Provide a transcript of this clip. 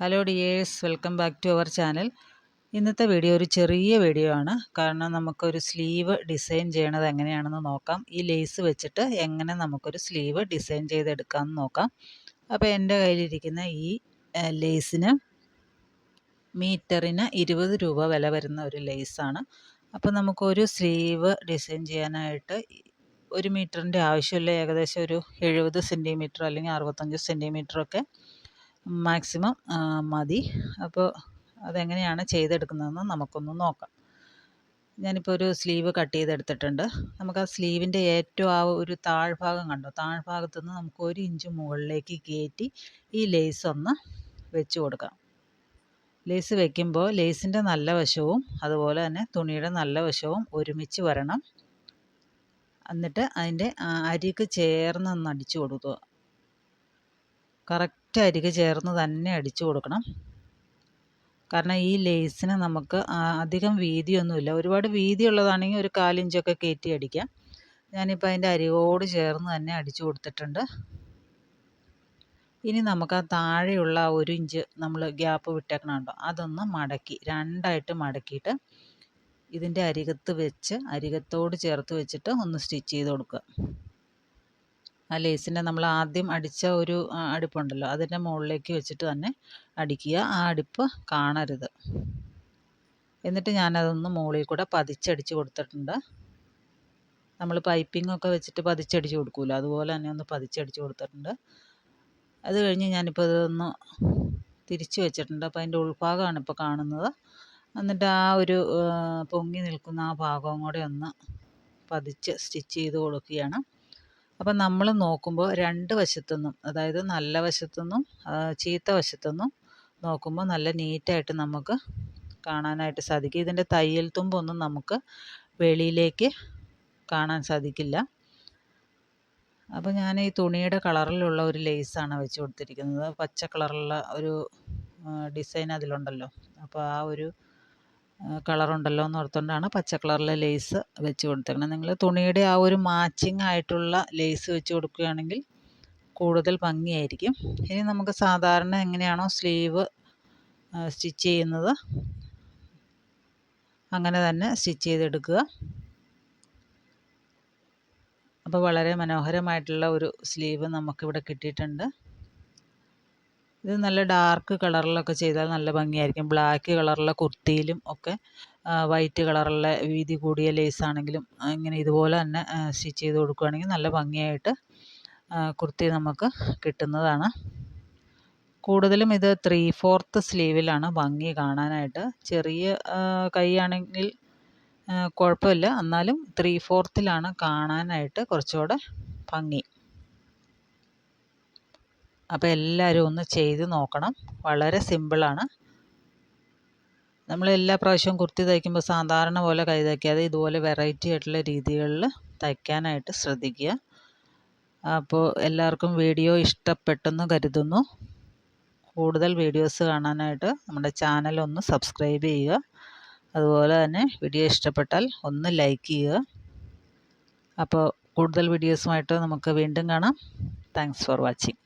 Hello dears welcome back to our channel ഇന്നത്തെ video ഒരു ചെറിയ വീഡിയോ ആണ്. കാരണം നമുക്കൊരു സ്ലീവ് ഡിസൈൻ ചെയ്യണത് എങ്ങനെയാണെന്ന് നോക്കാം. ഈ ലേസ് വെച്ചിട്ട് എങ്ങനെ നമുക്കൊരു സ്ലീവ് ഡിസൈൻ ചെയ്തെടുക്കാമെന്ന് നോക്കാം. അപ്പോൾ എന്റെ കയ്യിലിരിക്കുന്ന ഈ ലേസിന് മീറ്ററിന് ഇരുപത് രൂപ വില വരുന്ന ഒരു ലേസാണ് അപ്പോൾ നമുക്കൊരു സ്ലീവ് ഡിസൈൻ ചെയ്യാനായിട്ട് ഒരു മീറ്ററിന്റെ ആവശ്യമില്ല ഏകദേശം ഒരു എഴുപത് സെന്റിമീറ്റർ അല്ലെങ്കിൽ അറുപത്തഞ്ച് സെന്റിമീറ്ററൊക്കെ മാക്സിമം മതി. അപ്പോൾ അതെങ്ങനെയാണ് ചെയ്തെടുക്കുന്നതെന്ന് നമുക്കൊന്ന് നോക്കാം. ഞാനിപ്പോൾ ഒരു സ്ലീവ് കട്ട് ചെയ്തെടുത്തിട്ടുണ്ട്. നമുക്ക് ആ സ്ലീവിന്റെ ഏറ്റവും ആ ഒരു താഴ്ഭാഗം കണ്ടോ? താഴ്ഭാഗത്തു നിന്ന് നമുക്ക് ഒരു ഇഞ്ച് മുകളിലേക്ക് കയറ്റി ഈ ലേസ് ഒന്ന് വെച്ച് കൊടുക്കാം. ലേസ് വെക്കുമ്പോൾ ലേസിന്റെ നല്ല വശവും അതുപോലെ തന്നെ തുണിയുടെ നല്ല വശവും ഒരുമിച്ച് വരണം. എന്നിട്ട് അതിന്റെ അരിക്ക് ചേർന്ന് അടിച്ചു കൊടുക്കുക. കറക്റ്റ് അരികെ ചേർന്ന് തന്നെ അടിച്ചു കൊടുക്കണം. കാരണം ഈ ലേസിന് നമുക്ക് അധികം വീതിയൊന്നുമില്ല. ഒരുപാട് വീതിയുള്ളതാണെങ്കിൽ ഒരു കാലിഞ്ചൊക്കെ കയറ്റി അടിക്കാം. ഞാനിപ്പോൾ അതിന്റെ അരികോട് ചേർന്ന് തന്നെ അടിച്ചു കൊടുത്തിട്ടുണ്ട്. ഇനി നമുക്ക് ആ താഴെയുള്ള ഒരു ഇഞ്ച് നമ്മൾ ഗ്യാപ്പ് വിട്ടേക്കണം കേട്ടോ അതൊന്ന് മടക്കി രണ്ടായിട്ട് മടക്കിയിട്ട് ഇതിന്റെ അരികത്ത് വെച്ച് അരികത്തോട് ചേർത്ത് വെച്ചിട്ട് ഒന്ന് സ്റ്റിച്ച് ചെയ്ത് കൊടുക്കുക. ആ ലേസിന്റെ നമ്മൾ ആദ്യം അടിച്ച ഒരു അടുപ്പുണ്ടല്ലോ അതിന്റെ മുകളിലേക്ക് വെച്ചിട്ട് തന്നെ അടിക്കുക. ആ അടുപ്പ് കാണരുത്. എന്നിട്ട് ഞാനതൊന്ന് മുകളിൽ കൂടെ പതിച്ചടിച്ച് കൊടുത്തിട്ടുണ്ട്. നമ്മൾ പൈപ്പിംഗ് ഒക്കെ വെച്ചിട്ട് പതിച്ചടിച്ച് കൊടുക്കുമല്ലോ അതുപോലെ തന്നെ ഒന്ന് പതിച്ചടിച്ച് കൊടുത്തിട്ടുണ്ട്. അത് കഴിഞ്ഞ് ഞാനിപ്പോൾ ഇതൊന്ന് തിരിച്ച് വെച്ചിട്ടുണ്ട്. അപ്പോൾ അതിന്റെ ഉൾഭാഗമാണ് ഇപ്പോൾ കാണുന്നത്. എന്നിട്ട് ആ ഒരു പൊങ്ങി നിൽക്കുന്ന ആ ഭാഗവും കൂടെ ഒന്ന് പതിച്ച് സ്റ്റിച്ച് ചെയ്ത് കൊടുക്കുകയാണ്. അപ്പം നമ്മൾ നോക്കുമ്പോൾ രണ്ട് വശത്തുനിന്നും അതായത് നല്ല വശത്തുനിന്നും ചീത്ത വശത്തുനിന്നും നോക്കുമ്പോൾ നല്ല നീറ്റായിട്ട് നമുക്ക് കാണാനായിട്ട് സാധിക്കും. ഇതിന്റെ തയ്യൽ തുമ്പൊന്നും നമുക്ക് വെളിയിലേക്ക് കാണാൻ സാധിക്കില്ല. അപ്പോൾ ഞാൻ ഈ തുണിയുടെ കളറിലുള്ള ഒരു ലേസാണ് വെച്ച് കൊടുത്തിരിക്കുന്നത്. പച്ച കളറുള്ള ഒരു ഡിസൈൻ അതിലുണ്ടല്ലോ. അപ്പോൾ ആ ഒരു കളറുണ്ടല്ലോ എന്ന് ഓർത്തുകൊണ്ടാണ് പച്ച കളറിലെ ലേസ് വെച്ച് കൊടുത്തേക്കുന്നത് നിങ്ങൾ തുണിയുടെ ആ ഒരു മാച്ചിങ് ആയിട്ടുള്ള ലേസ് വെച്ച് കൊടുക്കുകയാണെങ്കിൽ കൂടുതൽ ഭംഗിയായിരിക്കും. ഇനി നമുക്ക് സാധാരണ എങ്ങനെയാണോ സ്ലീവ് സ്റ്റിച്ച് ചെയ്യുന്നത്? അങ്ങനെ തന്നെ സ്റ്റിച്ച് ചെയ്തെടുക്കുക. അപ്പോൾ വളരെ മനോഹരമായിട്ടുള്ള ഒരു സ്ലീവ് നമുക്കിവിടെ കിട്ടിയിട്ടുണ്ട്. ഇത് നല്ല ഡാർക്ക് കളറിലൊക്കെ ചെയ്താൽ നല്ല ഭംഗിയായിരിക്കും. ബ്ലാക്ക് കളറുള്ള കുർത്തിയിലും ഒക്കെ വൈറ്റ് കളറുള്ള വീതി കൂടിയ ലേസ് ആണെങ്കിലും ഇങ്ങനെ ഇതുപോലെ തന്നെ സ്റ്റിച്ച് ചെയ്ത് കൊടുക്കുകയാണെങ്കിൽ നല്ല ഭംഗിയായിട്ട് കുർത്തി നമുക്ക് കിട്ടുന്നതാണ്. കൂടുതലും ഇത് ത്രീ ഫോർത്ത് സ്ലീവിലാണ് ഭംഗി കാണാനായിട്ട്. ചെറിയ കൈയാണെങ്കിൽ കുഴപ്പമില്ല. എന്നാലും ത്രീ ഫോർത്തിലാണ് കാണാനായിട്ട് കുറച്ചുകൂടെ ഭംഗി. അപ്പോൾ എല്ലാവരും ഒന്ന് ചെയ്ത് നോക്കണം. വളരെ സിമ്പിളാണ് നമ്മൾ എല്ലാ പ്രാവശ്യവും കുർത്തി തയ്ക്കുമ്പോൾ സാധാരണ പോലെ കൈ തയ്ക്കാതെ ഇതുപോലെ വെറൈറ്റി ആയിട്ടുള്ള രീതികളിൽ തയ്ക്കാനായിട്ട് ശ്രദ്ധിക്കുക. അപ്പോൾ എല്ലാവർക്കും വീഡിയോ ഇഷ്ടപ്പെട്ടെന്ന് കരുതുന്നു. കൂടുതൽ വീഡിയോസ് കാണാനായിട്ട് നമ്മുടെ ചാനൽ ഒന്ന് സബ്സ്ക്രൈബ് ചെയ്യുക. അതുപോലെ തന്നെ വീഡിയോ ഇഷ്ടപ്പെട്ടാൽ ഒന്ന് ലൈക്ക് ചെയ്യുക. അപ്പോൾ കൂടുതൽ വീഡിയോസുമായിട്ട് നമുക്ക് വീണ്ടും കാണാം. Thanks for watching